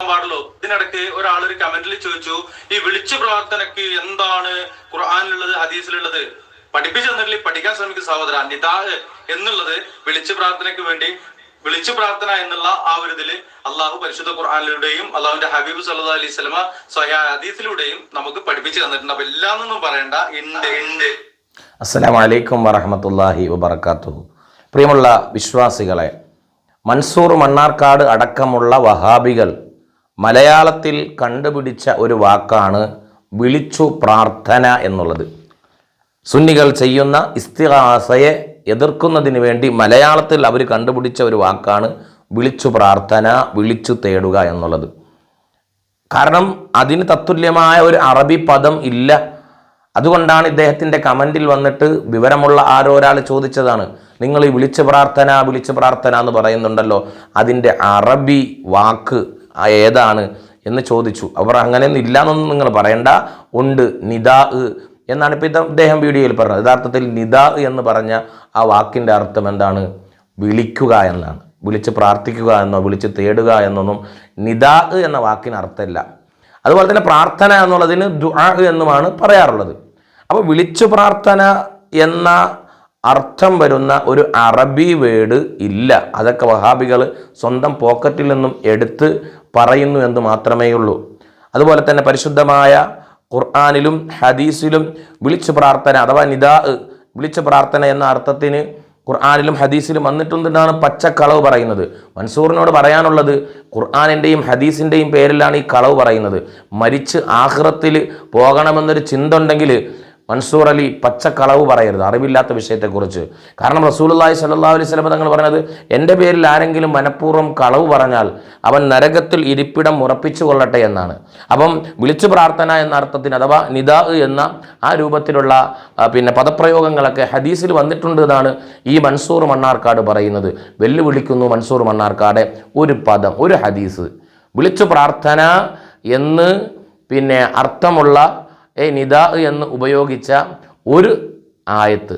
പാടുള്ളൂ. ഇതിനിടയ്ക്ക് ഒരാൾ ഒരു കമന്റിൽ ചോദിച്ചു ഈ വിളിച്ചു പ്രാർത്ഥനയ്ക്ക് എന്താണ് ഖുർആാനിലുള്ളത് ഹദീസിലുള്ളത്? പഠിപ്പിച്ചു തന്നിട്ടില്ല? പഠിക്കാൻ ശ്രമിക്കും സഹോദര നിതാ എന്നുള്ളത് വിളിച്ചു പ്രാർത്ഥനയ്ക്ക് വേണ്ടി വിളിച്ചു പ്രാർത്ഥന എന്നുള്ള ആ ഒരു ഇതിൽ അള്ളാഹു പരിശുദ്ധ ഖുർആാനിലൂടെയും അള്ളാഹുവിന്റെ ഹബീബ് സല്ലാ അലൈഹി സ്വലമ സ്വയാ ഹദീസിലൂടെയും നമുക്ക് പഠിപ്പിച്ചു തന്നിട്ടുണ്ട്. അപ്പൊ ഒന്നും പറയണ്ട. ഉണ്ട് വറഹമത്തല്ലാഹി വബർക്കാത്തു പ്രിയമുള്ള വിശ്വാസികളെ മൻസൂർ മണ്ണാർക്കാട് അടക്കമുള്ള വഹാബികൾ മലയാളത്തിൽ കണ്ടുപിടിച്ച ഒരു വാക്കാണ് വിളിച്ചു പ്രാർത്ഥന എന്നുള്ളത്. സുന്നികൾ ചെയ്യുന്ന ഇസ്തിഹാസയെ എതിർക്കുന്നതിന് വേണ്ടി മലയാളത്തിൽ അവർ കണ്ടുപിടിച്ച ഒരു വാക്കാണ് വിളിച്ചു പ്രാർത്ഥന വിളിച്ചു തേടുക എന്നുള്ളത്. കാരണം അതിന് തത്തുല്യമായ ഒരു അറബി പദം ഇല്ല. അതുകൊണ്ടാണ് ഇദ്ദേഹത്തിന്റെ കമന്റിൽ വന്നിട്ട് വിവരമുള്ള ആരോ ഒരാൾ ചോദിച്ചതാണ് നിങ്ങൾ ഈ വിളിച്ച് പ്രാർത്ഥന വിളിച്ച് പ്രാർത്ഥന എന്ന് പറയുന്നുണ്ടല്ലോ അതിന്റെ അറബി വാക്ക് ആ ഏതാണ് എന്ന് ചോദിച്ചു. അവർ അങ്ങനെയൊന്നും ഇല്ല എന്നൊന്നും നിങ്ങൾ പറയണ്ട. ഉണ്ട് നിദാ എന്നാണ് ഇപ്പോൾ ഇത് അദ്ദേഹം വീഡിയോയിൽ പറഞ്ഞത്. യഥാർത്ഥത്തിൽ നിദാ എന്ന് പറഞ്ഞ ആ വാക്കിന്റെ അർത്ഥം എന്താണ്? വിളിക്കുക എന്നാണ്. വിളിച്ച് പ്രാർത്ഥിക്കുക എന്നോ വിളിച്ച് തേടുക എന്നൊന്നും നിദാ എന്ന വാക്കിന് അർത്ഥമില്ല. അതുപോലെ തന്നെ പ്രാർത്ഥന എന്നുള്ളതിന് ദുആ എന്നുമാണ് പറയാറുള്ളത്. അപ്പോൾ വിളിച്ചു പ്രാർത്ഥന എന്ന അർത്ഥം വരുന്ന ഒരു അറബി വേഡ് ഇല്ല. അതൊക്കെ വഹാബികൾ സ്വന്തം പോക്കറ്റിൽ നിന്നും എടുത്ത് പറയുന്നു എന്ന് മാത്രമേ ഉള്ളൂ. അതുപോലെ തന്നെ പരിശുദ്ധമായ ഖുർആാനിലും ഹദീസിലും വിളിച്ചു പ്രാർത്ഥന അഥവാ നിദാ വിളിച്ചു പ്രാർത്ഥന എന്ന അർത്ഥത്തിന് ഖുർആാനിലും ഹദീസിലും വന്നിട്ടുണ്ടെന്നാണ് പച്ചക്കളവ് പറയുന്നത്. മൻസൂറിനോട് പറയാനുള്ളത് ഖുർആാനിന്റെയും ഹദീസിന്റെയും പേരിലാണ് ഈ കളവ് പറയുന്നത്. മരിച്ച് ആഹ്റത്തിൽ പോകണമെന്നൊരു ചിന്ത ഉണ്ടെങ്കിൽ മൻസൂർ അലി പച്ചക്കളവ് പറയരുത്. അറിവില്ലാത്ത വിഷയത്തെക്കുറിച്ച്. കാരണം റസൂലുള്ളാഹി സല്ലാ അലൈഹി വസല്ലം തങ്ങൾ പറഞ്ഞത് എന്റെ പേരിൽ ആരെങ്കിലും മനഃപൂർവം കളവ് പറഞ്ഞാൽ അവൻ നരകത്തിൽ ഇരിപ്പിടം ഉറപ്പിച്ചു കൊള്ളട്ടെ എന്നാണ്. അപ്പം വിളിച്ചു പ്രാർത്ഥന എന്ന അർത്ഥത്തിന് അഥവാ നിദാ എന്ന ആ രൂപത്തിലുള്ള പിന്നെ പദപ്രയോഗങ്ങളൊക്കെ ഹദീസിൽ വന്നിട്ടുണ്ട് എന്നാണ് ഈ മൻസൂർ മണ്ണാർക്കാട് പറയുന്നത്. വെല്ലുവിളിക്കുന്നു മൻസൂർ മണ്ണാർക്കാട് ഒരു പദം ഒരു ഹദീസ്. വിളിച്ചു പ്രാർത്ഥന എന്ന് പിന്നെ അർത്ഥമുള്ള ഏ നിദാ എന്ന് ഉപയോഗിച്ച ഒരു ആയത്ത്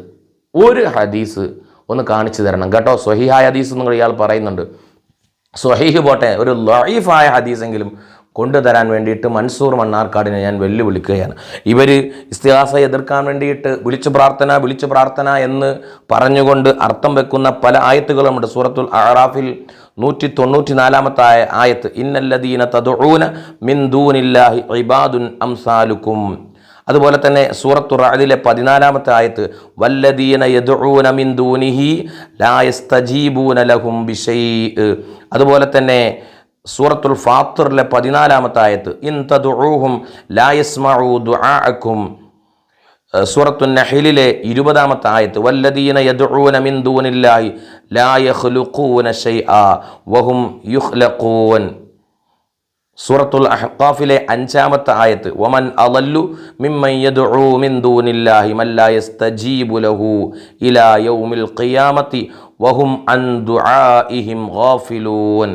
ഒരു ഹദീസ് ഒന്ന് കാണിച്ചു തരണം. കേട്ടോ സ്വഹിഹായ ഹദീസ് നിങ്ങൾ ഇയാൾ പറയുന്നുണ്ട്. സ്വഹീഹ് പോട്ടെ ഒരു ലൈഫായ ഹദീസെങ്കിലും കൊണ്ടുതരാൻ വേണ്ടിയിട്ട് മൻസൂർ മണ്ണാർക്കാടിനെ ഞാൻ വെല്ലുവിളിക്കുകയാണ്. ഇവർ ഇസ്തിഹാസ എതിർക്കാൻ വേണ്ടിയിട്ട് വിളിച്ചു പ്രാർത്ഥന വിളിച്ചു പ്രാർത്ഥന എന്ന് പറഞ്ഞുകൊണ്ട് അർത്ഥം വെക്കുന്ന പല ആയത്തുകളുമുണ്ട്. സൂറത്തുൽ അറാഫിൽ നൂറ്റി തൊണ്ണൂറ്റി നാലാമത്തെ ആയ ആയത്ത് ഇന്നല്ലദീന തദൂന മിൻ ദൂനില്ലാഹി ഇബാദുൻ അംസാലുക്കും അതുപോലെ തന്നെ സൂറത്തു റഅദിലെ പതിനാലാമത്തെ ആയത്ത് വല്ലദീന യദ്ഊന മിൻ ദൂനിഹി ലാ യസ്തജീബൂന ലഹും ബിശൈഇ അതുപോലെ തന്നെ സൂറത്തുൽ ഫാത്തിറിലെ പതിനാലാമത്തെ ആയത്ത് ഇൻ തദുഹും ലാ യസ്മഉ ദുആഅക്കും. സൂറത്തു നഹിലിലെ ഇരുപതാമത്തെ ആയത്ത് വല്ലദീന യദ്ഊന മിൻ ദൂനില്ലാഹി ലാ യഖ്ലുഖൂന ശൈആ വഹും യുഖ്ലഖൂൻ. സൂറത്തുൽ അഹ്ഖാഫിലെ അഞ്ചാമത്തെ ആയത്ത് വമൻ അലല്ലു ലഹു ഇലാ യൗമിൽ ഖിയാമത്തി വഹും അൻ ദുആഇഹിം ഗാഫിലൂൻ.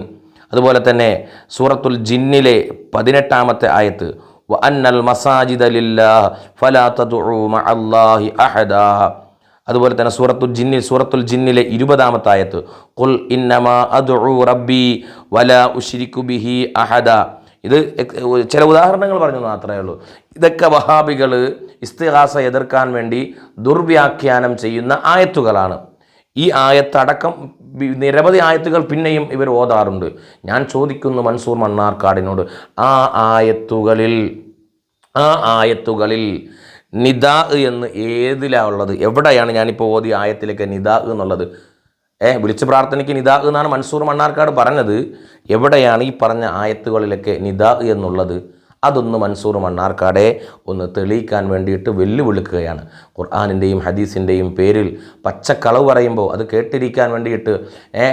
അതുപോലെ തന്നെ സൂറത്തുൽ ജിന്നിലെ പതിനെട്ടാമത്തെ ആയത്ത് വ അന്നൽ മസാജിദ ലില്ലാഹ് ഫലാ തദുഉ മഅല്ലാഹി അഹദാ. അതുപോലെ തന്നെ സൂറത്തുൽ ജിന്നിൽ സൂറത്തുൽ ജിന്നിലെ ഇരുപതാമത്തായത്ത് കുൽ ഇന്നമാ റബ്ബി വലാ ഉശ്രിക്കു ബിഹി അഹദ. ഇത് ചില ഉദാഹരണങ്ങൾ പറഞ്ഞു മാത്രമേ ഉള്ളൂ. ഇതൊക്കെ വഹാബികൾ ഇസ്തിഹാസ എതിർക്കാൻ വേണ്ടി ദുർവ്യാഖ്യാനം ചെയ്യുന്ന ആയത്തുകളാണ്. ഈ ആയത്തടക്കം നിരവധി ആയത്തുകൾ പിന്നെയും ഇവർ ഓതാറുണ്ട്. ഞാൻ ചോദിക്കുന്നു മൻസൂർ മണ്ണാർക്കാടിനോട് ആ ആയത്തുകളിൽ ആ ആയത്തുകളിൽ നിദാ എന്ന് ഏതിലാ ഉള്ളത്? എവിടെയാണ് ഞാനിപ്പോൾ ഓതി ആയത്തിലേക്ക് നിദാ എന്നുള്ളത്? ഏ വിളിച്ച് പ്രാർത്ഥനയ്ക്ക് നിദാ എന്നാണ് മൻസൂർ മണ്ണാർക്കാട് പറഞ്ഞത്. എവിടെയാണ് ഈ പറഞ്ഞ ആയത്തുകളിലൊക്കെ നിദാ എന്നുള്ളത്? അതൊന്ന് മൻസൂർ മണ്ണാർക്കാടെ ഒന്ന് തെളിയിക്കാൻ വേണ്ടിയിട്ട് വെല്ലുവിളിക്കുകയാണ്. ഖുർആാനിന്റെയും ഹദീസിന്റെയും പേരിൽ പച്ചക്കളവ് പറയുമ്പോൾ അത് കേട്ടിരിക്കാൻ വേണ്ടിയിട്ട് ഏ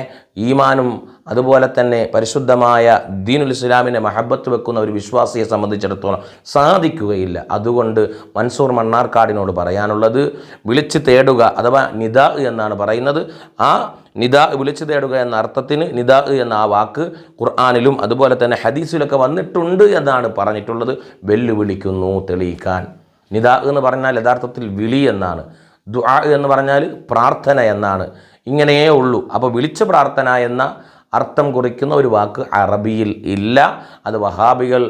ഈമാനും അതുപോലെ തന്നെ പരിശുദ്ധമായ ദീനുൽ ഇസ്ലാമിനെ മഹബത്ത് വെക്കുന്ന ഒരു വിശ്വാസിയെ സംബന്ധിച്ചിടത്തോളം സാധിക്കുകയില്ല. അതുകൊണ്ട് മൻസൂർ മണ്ണാർക്കാടിനോട് പറയാനുള്ളത് വിളിച്ച് തേടുക അഥവാ നിദാ എന്നാണ് പറയുന്നത്. ആ നിദാ വിളിച്ചു തേടുക എന്ന അർത്ഥത്തിന് നിദാ എന്ന ആ വാക്ക് ഖുർആാനിലും അതുപോലെ തന്നെ ഹദീസിലൊക്കെ വന്നിട്ടുണ്ട് എന്നാണ് പറഞ്ഞിട്ടുള്ളത്. വെല്ലുവിളിക്കുന്നു തെളിയിക്കാൻ. നിദാ എന്ന് പറഞ്ഞാൽ യഥാർത്ഥത്തിൽ വിളി എന്നാണ്. ദുആ എന്ന് പറഞ്ഞാൽ പ്രാർത്ഥന എന്നാണ്. ഇങ്ങനെയേ ഉള്ളൂ. അപ്പോൾ വിളിച്ച പ്രാർത്ഥന എന്ന അർത്ഥം കുറിക്കുന്ന ഒരു വാക്ക് അറബിയിൽ ഇല്ല. അത് വഹാബികൾ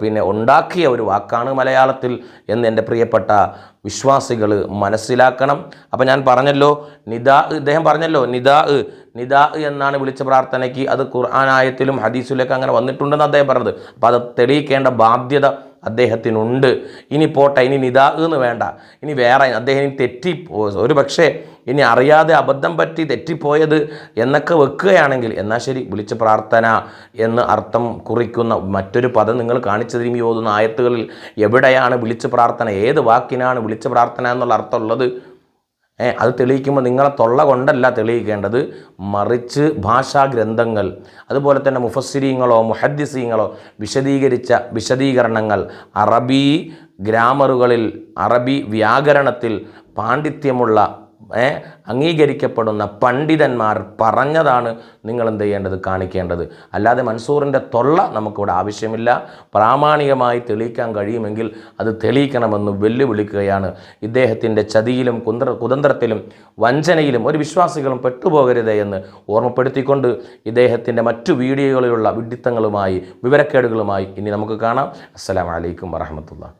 പിന്നെ ഉണ്ടാക്കിയ ഒരു വാക്കാണ് മലയാളത്തിൽ എന്ന് എന്റെ പ്രിയപ്പെട്ട വിശ്വാസികൾ മനസ്സിലാക്കണം. അപ്പം ഞാൻ പറഞ്ഞല്ലോ നിദാ ഇദ്ദേഹം പറഞ്ഞല്ലോ നിദാ നിദാ എന്നാണ് വിളിച്ച പ്രാർത്ഥനയ്ക്ക്. അത് ഖുർആാനായത്തിലും ഹദീസിലൊക്കെ അങ്ങനെ വന്നിട്ടുണ്ടെന്ന് അദ്ദേഹം പറഞ്ഞത്. അപ്പോൾ അത് തെളിയിക്കേണ്ട ബാധ്യത അദ്ദേഹത്തിനുണ്ട്. ഇനി പോട്ടെ ഇനി നിദാ എന്ന് വേണ്ട. ഇനി വേറെ അദ്ദേഹം തെറ്റി ഒരു പക്ഷേ ഇനി അറിയാതെ അബദ്ധം പറ്റി തെറ്റിപ്പോയത് എന്നൊക്കെ വെക്കുകയാണെങ്കിൽ എന്നാൽ ശരി വിളിച്ച പ്രാർത്ഥന എന്ന് അർത്ഥം കുറിക്കുന്ന മറ്റൊരു പദം നിങ്ങൾ കാണിച്ചു തരും ഈ ഓതുന്ന ആയത്തുകളിൽ എവിടെയാണ് വിളിച്ച പ്രാർത്ഥന ഏത് വാക്കിനാണ് വിളിച്ച പ്രാർത്ഥന എന്നുള്ള അർത്ഥമുള്ളത് അത് തെളിയിക്കുമ്പോൾ നിങ്ങളെ തൊള്ള കൊണ്ടല്ല തെളിയിക്കേണ്ടത് മറിച്ച് ഭാഷാ ഗ്രന്ഥങ്ങൾ അതുപോലെ തന്നെ മുഫസ്സിരീങ്ങളോ മുഹദ്ദിസീങ്ങളോ വിശദീകരിച്ച വിശദീകരണങ്ങൾ. അറബി ഗ്രാമറുകളിൽ അറബി വ്യാകരണത്തിൽ പാണ്ഡിത്യമുള്ള അംഗീകരിക്കപ്പെടുന്ന പണ്ഡിതന്മാർ പറഞ്ഞതാണ് നിങ്ങൾ എന്ത് ചെയ്യേണ്ടത് കാണിക്കേണ്ടത്. അല്ലാതെ മൻസൂറിന്റെ തൊള്ള നമുക്കിവിടെ ആവശ്യമില്ല. പ്രാമാണികമായി തെളിയിക്കാൻ കഴിയുമെങ്കിൽ അത് തെളിയിക്കണമെന്ന് വെല്ലുവിളിക്കുകയാണ്. ഇദ്ദേഹത്തിന്റെ ചതിയിലും കുന്ത്ര കുതന്ത്രത്തിലും വഞ്ചനയിലും ഒരു വിശ്വാസികളും പെട്ടുപോകരുതേ എന്ന് ഓർമ്മപ്പെടുത്തിക്കൊണ്ട് ഇദ്ദേഹത്തിന്റെ മറ്റു വീഡിയോകളിലുള്ള വിഡിത്തങ്ങളുമായി വിവരക്കേടുകളുമായി ഇനി നമുക്ക് കാണാം. അസ്സലാമലൈക്കും വറഹമത്തുള്ള